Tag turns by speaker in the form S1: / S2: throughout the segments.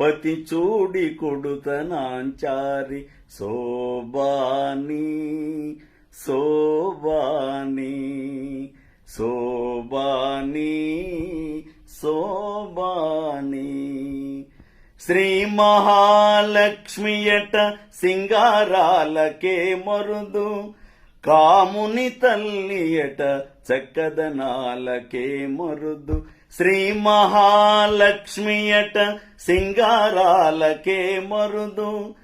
S1: పతి చూడి కొడుతనాంచారి. శోభాని శోభాని శోభాని శోభాని. శ్రీ మహాలక్ష్మియట సింగారాలకే మరుదు. కాముని తల్లియట చక్కదనాలకే మరుదు. శ్రీ మహాలక్ష్మియట సింగారాలకే మరుదు.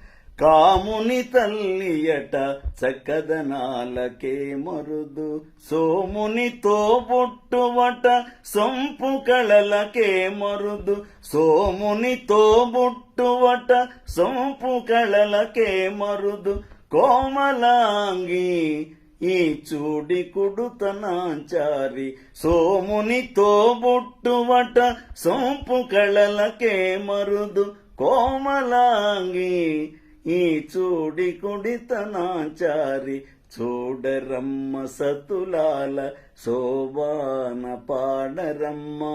S1: కాముని తల్లియట చక్కదనాలకే మరుదు. సోమునితో బుట్టువట సొంపు కళలకే మరుదు. సోమునితో బుట్టువట సొంపు కళలకే మరుదు. కోమలాంగి ఈ చూడి కుడుతనాచారి సోమునితో బుట్టువట సోంపు కళలకే మరుదు కోమలాంగి. ఈ చూడి కుడితనాచారి చూడరమ్మ సతులాల శోభాన పాడరమ్మా.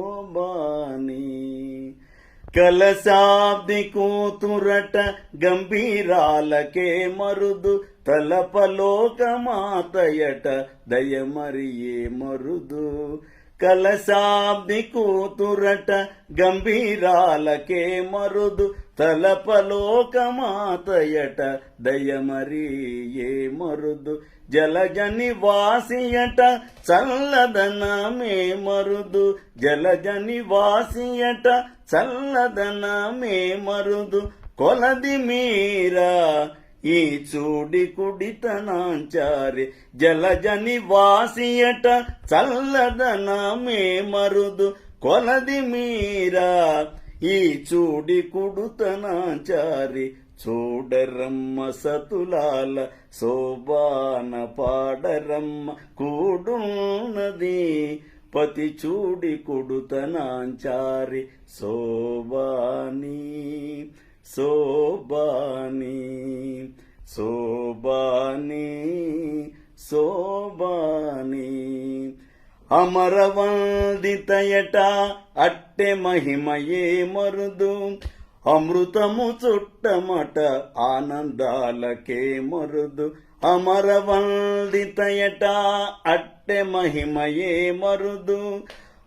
S1: కలశాబ్ది కూతురట గంభీరాలకే మరుదు తలపలోకమాతయట దయమరియే మరుదు. కలశాబ్ది కూతురట గంభీరాలకే మరుదు తలపలోకమాతయట దయమరియే మరుదు జలజని వాసియట చల్లదనమే మరుదు జలజని వాసియట చల్లదనమే మరుదు కొలది మీరా ఈ చూడి కుడితనాంచారి జలజని వాసియట చల్లదనమే మరుదు కొలది మీరా. ఈ చూడి కుడుతనాచారి చూడరమ్మ సతులాల శోభాన పాడరమ్మ కూడున్నది. పతి చూడి కొడుతనాంచారి శోభాని శోభాని. శోభాని శోభాని. అమరవందితయట అట్టె మహిమయే మరుదు. అమృతము చుట్టమట ఆనందాలకే మరుదు. అమరవందితయట అట్టె మహిమయే మరుదు.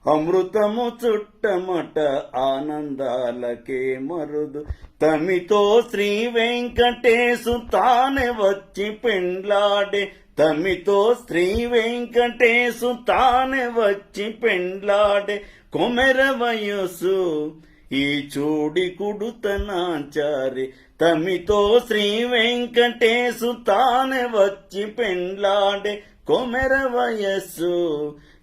S1: అమృతము చుట్టమట ఆనందాలకే మరుదు. తమితో శ్రీ వెంకటేశు తానే వచ్చి పెండ్లాడే. తమితో శ్రీ వెంకటేశు తానే వచ్చి పెండ్లాడే. కొమెర వయస్సు ఈ చూడి కుడుతనాచారి. తమితో శ్రీ వెంకటేశు తానే వచ్చి పెండ్లాడే. కొమెర వయస్సు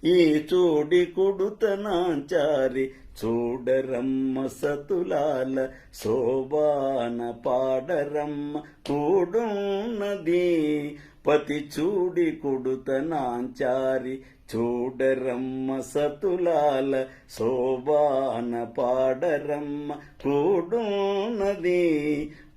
S1: ఈ చూడి కుడుతనాచారి. చూడరమ్మ సతులాల శోభాన పాడరమ్మ కూడున్నది. పతి చూడి కుడుతనాంచారి చూడరమ్మ సతులాల శోభాన పాడరమ్మ కూడున్నది.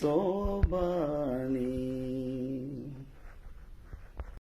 S1: সোবা